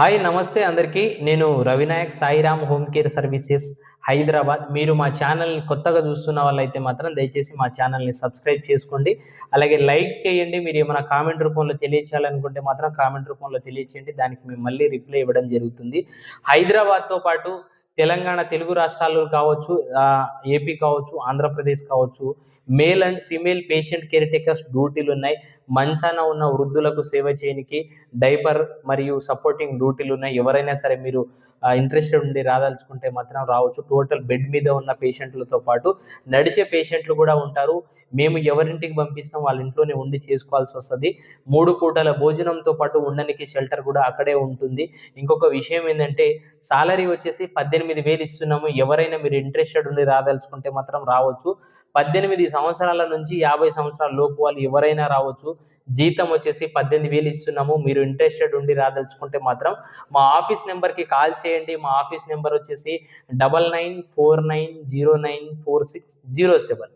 Hi నమస్తే అందరికీ. నేను Ravinayak Sairam home care services Hyderabad. మీరు మా ఛానల్ని కొత్తగా చూస్తున్న వాళ్ళైతే మాత్రం దయచేసి మా ఛానల్ని సబ్స్క్రైబ్ చేసుకోండి. అలాగే లైక్ చేయండి. మీరు ఏమైనా కామెంట్ రూపంలో తెలియచేయాలనుకుంటే మాత్రం కామెంట్ రూపంలో తెలియచేయండి. దానికి మేము మళ్ళీ రిప్లై ఇవ్వడం జరుగుతుంది. హైదరాబాద్తో పాటు తెలంగాణ తెలుగు రాష్ట్రాలు కావచ్చు ఏపీ కావచ్చు ఆంధ్రప్రదేశ్ కావచ్చు male and female patient care takers డ్యూటీలు ఉన్నాయి మంచాన ఉన్న వృద్ధులకు సేవ చేయనికి డైపర్ మరియు సపోర్టింగ్ డ్యూటీలు ఉన్నాయి ఎవరైనా సరే మీరు ఇంట్రెస్టెడ్ ఉండి రాదలుచుకుంటే మాత్రం రావచ్చు. టోటల్ బెడ్ మీద ఉన్న పేషెంట్లతో పాటు నడిచే పేషెంట్లు కూడా ఉంటారు. మేము ఎవరింటికి పంపిస్తాం వాళ్ళ ఇంట్లోనే ఉండి చేసుకోవాల్సి వస్తుంది. మూడు పూటల భోజనంతో పాటు ఉండడానికి షెల్టర్ కూడా అక్కడే ఉంటుంది. ఇంకొక విషయం ఏంటంటే సాలరీ వచ్చేసి పద్దెనిమిది వేలు ఇస్తున్నాము. ఎవరైనా మీరు ఇంట్రెస్టెడ్ ఉండి రాదలుచుకుంటే మాత్రం రావచ్చు. పద్దెనిమిది సంవత్సరాల నుంచి యాభై సంవత్సరాల లోపు వాళ్ళు ఎవరైనా రావచ్చు. జీతం వచ్చేసి పద్దెనిమిది వేలు ఇస్తున్నాము. మీరు ఇంట్రెస్టెడ్ ఉండి రాదలుచుకుంటే మాత్రం మా ఆఫీస్ నెంబర్కి కాల్ చేయండి. మా ఆఫీస్ నెంబర్ వచ్చేసి double nine four nine zero nine four six zero seven.